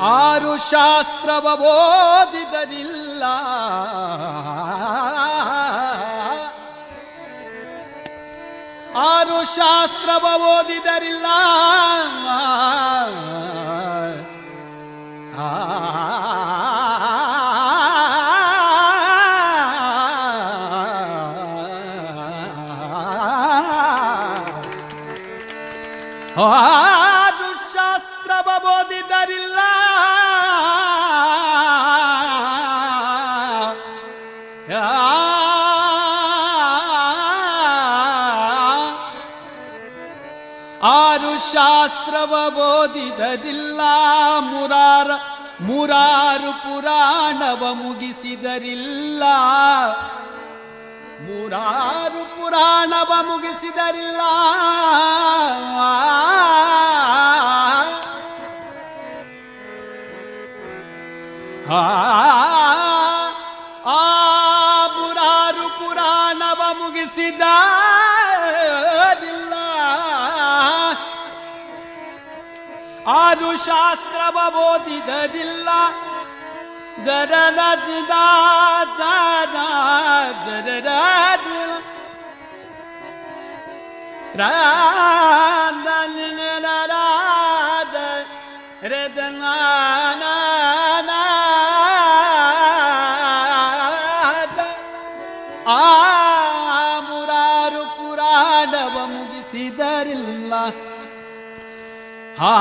ಆರು ಶಾಸ್ತ್ರವ ಓದಿದರಿಲ್ಲ. ಆರು ಶಾಸ್ತ್ರವ ಓದಿದರಿಲ್ಲ. ಆರು ಆರು ಶಾಸ್ತ್ರವ ಓದಿದರಿಲ್ಲ ಮುರಾರ ಮುರಾರು ಪುರಾಣವ ಮುಗಿಸಿದರಿಲ್ಲ. ಮುರಾರು ಪುರಾಣವ ಮುಗಿಸಿದರಿಲ್ಲ. ಆ ಮುರಾರು ಪುರಾಣವ ಮುಗಿಸಿದ ಆರು ಶಾಸ್ತ್ರವ ಓದಿದರಿಲ್ಲ ಹಾ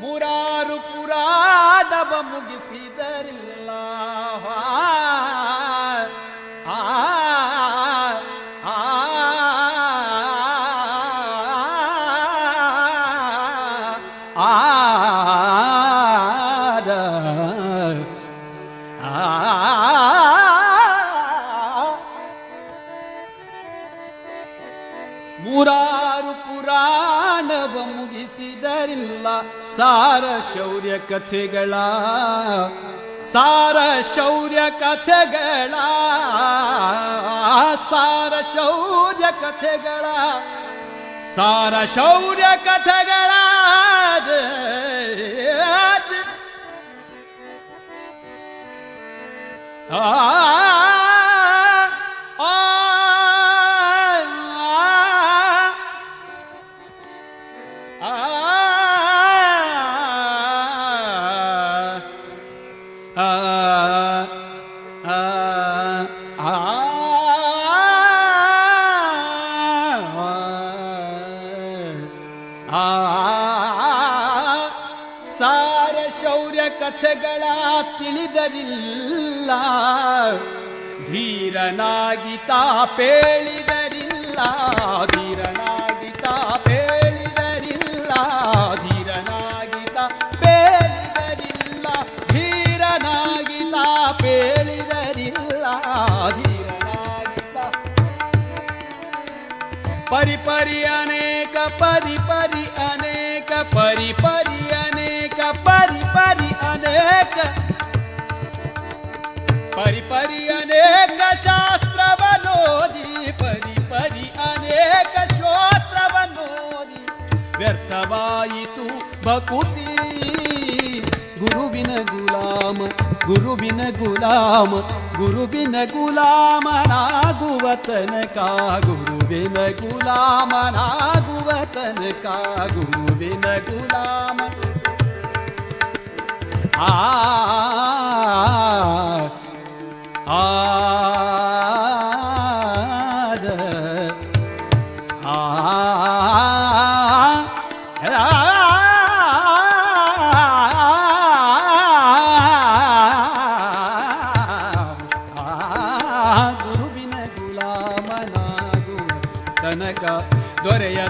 ಮುರಾರು ಪುರಾದವ ಮುಗಿಸಿದರಿಲ್ಲ. ಆ, ಶೌರ್ಯ ಕಥೆಗಳ ಸಾರ ಶೌರ್ಯ ಕಥೆಗಳ ಸಾರ ಶೌರ್ಯ ಕಥೆಗಳ ಸಾರ ಶೌರ್ಯ ಕಥೆಗಳ ಆ ಸಾರ ಶೌರ್ಯ ಕಥೆಗಳ ತಿಳಿದರಿಲ್ಲ. ಧೀರನಾಗಿ ತಾಪೇಳಿದರಿಲ್ಲ. ಧೀರನಾಗಿ ತಾಪೇಳಿದರಿಲ್ಲ. ಧೀರನಾಗಿ ತಾಪೇಳಿದರಿಲ್ಲ. ಧೀರನಾಗಿ ತಾಪೇಳಿದರಿಲ್ಲ. ಧೀರನಾಗಿ ತಾ ಪರಿ ಪರಿ ಅನೇಕ, ಪರಿ ಪರಿ ಅನೇಕ ಪರಿ ಅನೇಕ. ಪರಿಪರಿ ಪರಿ ಅನೇಕ ಶಾಸ್ತ್ರವನೋದಿ ಪರಿಪರಿ ಪರಿ ಅನೇಕ ಶ್ರೋತ್ರವನೋದಿ ವ್ಯರ್ಥವಾಯಿತು ಬಕುತಿ ಗುರುವಿನ ಗುಲಾಮ ಗುರುವಿನ ಗುಲಾಮ, ಗುರುವಿನ ಗುಲಾಮನಾಗುವ ತನಕ, ಗುರುವಿನ ಗುಲಾಮನಾಗುವ ತನಕ, ಗುರುವಿನ ಗುಲಾಮ.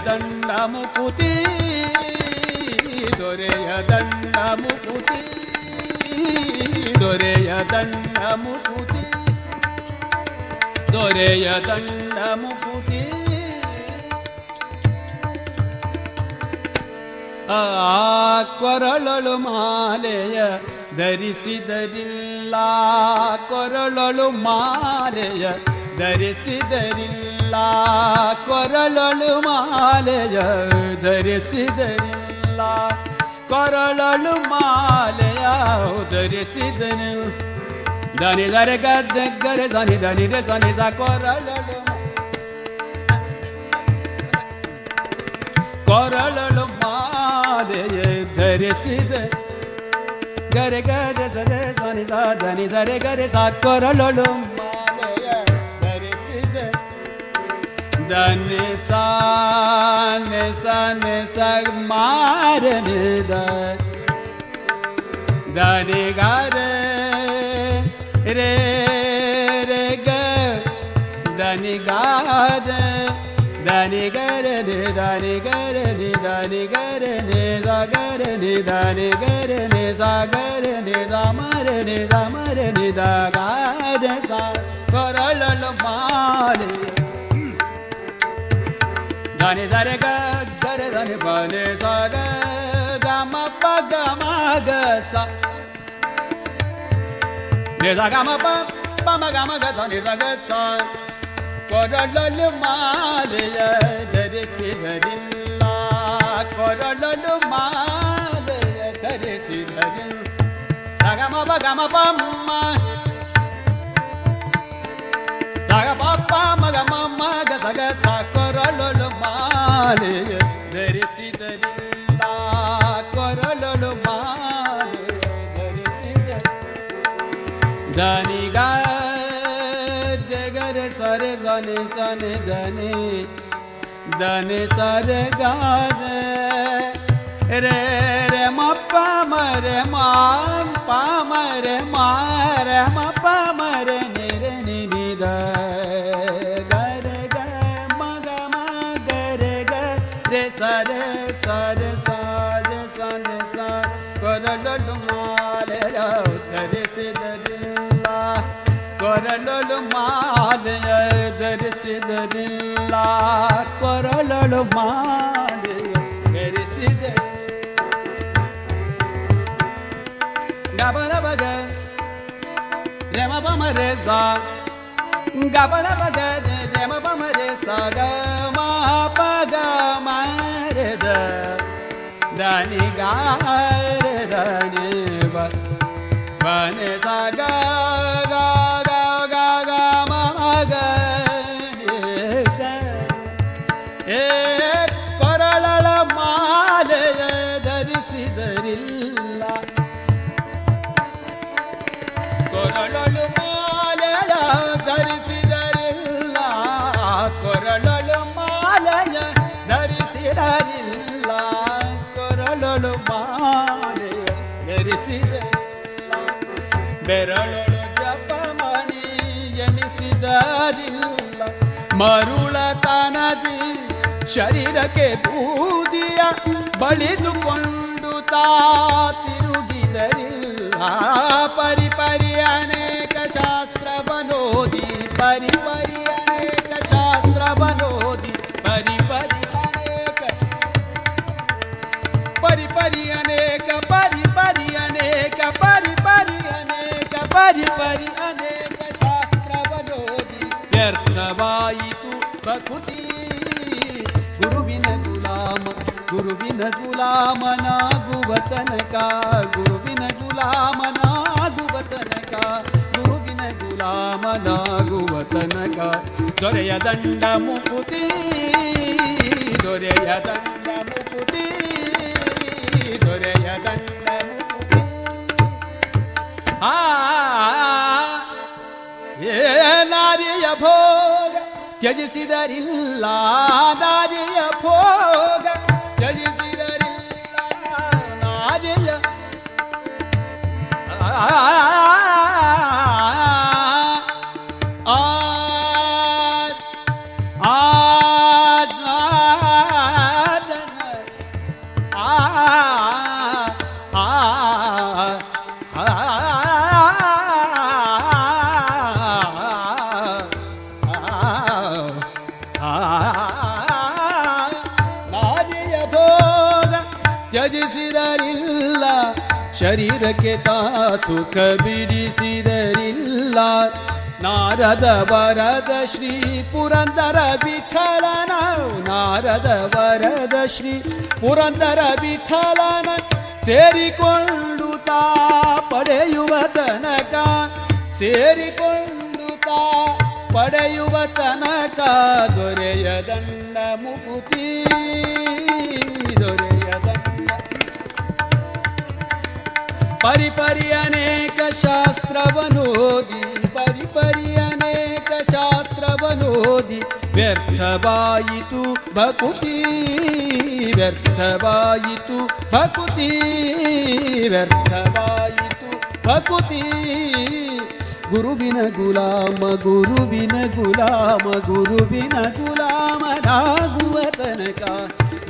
ದಂಡ ಮುಕುತಿ ದೊರೆಯ ದಂಡ ಮುಕುತಿ ದೊರೆಯ ದಂಡ ಮುಕುತಿ. ದೊರೆಯ ದಂಡ ಮುಕುತಿ. ಕೊರಳಳು ಮಾಲೆಯ ಧರಿಸಿದರಿಲ್ಲ. ಕೊರಳಳು ಮಾಲೆಯ ಧರಿಸಿದರಿಲ್ಲ. ಕೊರಳಳು ಮಾಲೆಯ ಧರಿಸಿದರಿಲ್ಲ. ಕೊರಳಲು ಮಾಲೆಯ ಧರಿಸಿದನು ದನಿ ದರೆ ಗದ್ದೆಗರೆ ದನಿ ದನಿ ರೆ ಸನಿ ಸ ಕೊರಳಲು ಕೊರಳಲು ಮಾಲೆಯ ಧರಿಸಿದ ಗರೆ ಗರೆ ಸರೆ ಸನಿ ಸ ಧನಿ ಸರೆ ಗರೆ ಸ ಕೊರಳಲು धन सन् रे रे ग दनि ग दनि गर्नि गर्नि दनि निधनि नि दनि मर नि सागर नि दनि गर नि सागर नि समर नि समर नि दगार सा करल मारे ನಿ ದ ಗಾರ ಸ ಕೊರಳಲು ಮಾಲೆ ಧನಿ ಧರೆ ಗ ಗರೆ ಧನಿ ಬನೆ ಸ ಗ ಗ ಮ ಪ ಗ ಮ ಗ ಸ ನಿ ಸ ಗ ಮ ಪ ಪ ಮ ಗ ಮ ಗ ಸ ನಿ ಸ ಗ ಸ ಕೊರಳಲು ಮಾಲೆಯ ಧರಿಸಿದರಿಲ್ಲ ಕೊರಳಲು ಮಾಲೆಯ ಧರಿಸಿದರಿಲ್ಲ ಸಗಮ ಬಗಮ ಪಮ್ಮ ಸಗ ಮಾಲೆಯ ಧರಿಸಿದರಿಲ್ಲ ಕೊರಳಲು ಮಾಲೆಯ ಧರಿಸಿದ ಧನಿಗ ಜಗರೆ ಸರೆ ಸನೆ ಸನೆ ಧನೆ ಧನೆ ಸರೆ ಗಾರ ರೇ ರೇ ಮಪ್ಪ ಮರೆ ಮಾಂ ಪ ಮರೆ ಮಾರ ಮಪ್ಪ ಕೊರಳಲು ಮಾಲೆಯ ಧರಿಸಿದರಿಲ್ಲ ಕೊರಳಲು ಮಾಲೆಯ ಧರಿಸಿದ ಗಬಲ ಬಗ ರಮ ಬಮ ರೇ ಸಾ ಗಬಲ ಬಗ ರಮ ಬಮ ರೇ ಸಾ ಗ ಮ ಪ ಗ ಮ ರೇ ದ ಧನಿ ಗಾರೆ ಧನಿ ಬ ಬನೆ ಸ ಗ ಗ ಮಾಲೆಯ ಧರಿಸಿದರಿಲ್ಲ ಕೊರಳಲು ಮಾಲೆಯ ಧರಿಸಿದರಿಲ್ಲ ಬೆರಳೊಳು ಜಪಮಣಿ ಎನಿಸಿದರಿಲ್ಲ ಮರುಳತನದಿ ಶರೀರಕ್ಕೆ ಬೂದಿಯ ಬಳಿದುಕೊಂಡು ತಾ ವ್ಯರ್ಥವಾಯಿತು ಪ್ರಕೃತಿ ಗುರುವಿನ ಗುಲಾಮ ಗುರುವಿನ ಗುಲಾಮನಾಗುವ ತನಕ ಗುರುವಿನ ಗುಲಾಮನಾಗುವ ತನಕ ಗುರುವಿನ ಗುಲಾಮನಾಗುವ ತನಕ ದೊರೆಯ ದಂಡ ಮುಕುತಿ ದೊರೆಯ ದಂಡ ಮುಕುತಿ ದೊರೆಯ ದಂಡ ಮುಕುತಿ ಆ ಏ ನಾರಿಯ ಭೋಗ ತ್ಯಜಿಸಿದರಿಲ್ಲ ನಾರಿಯ ಭೋಗ ತ್ಯಜಿಸಿದರಿಲ್ಲ ನಾರಿಯ ಆ, ಆ, ತ್ಯಜಿಸಿದರಿಲ್ಲ, ಶರೀರಕ್ಕೆ ತಾ ಸುಖ ಬಿಡಿಸಿದರಿಲ್ಲ. ನಾರದ ವರದ ಶ್ರೀ ಪುರಂದರ ವಿಠಲನ ನಾರದ ವರದ ಶ್ರೀ ಪುರಂದರ ವಿಠಲನ ಸೇರಿಕೊಂಡು ತಾ ಪಡೆಯುವ ತನಕ ಸೇರಿಕೊಂಡು ತಾ ಪಡೆಯುವ ತನಕ ದೊರೆಯ ದಂಡ ಮುಕುತಿ. ಪರಿಪರಿ ಅನೇಕ ಶಾಸ್ತ್ರವನೋದಿ ಪರಿಪರಿ ಅನೇಕ ಶಾಸ್ತ್ರವನೋದಿ ವ್ಯರ್ಥವಾಯಿತು ಭಕುತಿ ವ್ಯರ್ಥವಾಯಿತು ಭಕುತಿ ವ್ಯರ್ಥವಾಯಿತು ಭಕುತಿ. ಗುರುವಿನ ಗುಲಾಮ ಗುರುವಿನ ಗುಲಾಮ, ಗುರುವಿನ ಗುಲಾಮನಾಗುವ ತನಕ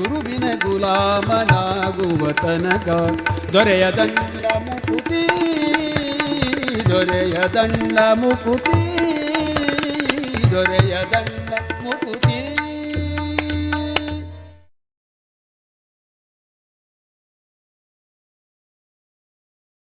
ಗುರುವಿನ ಗುಲಾಮನಾಗುವ ತನಕ ದೊರೆಯ ದಂಡ ಮುಕುತಿ ದೊರೆಯ ದಂಡ ಮುಕುತಿ ದೊರೆಯ ದಂಡ ಮುಕುತಿ.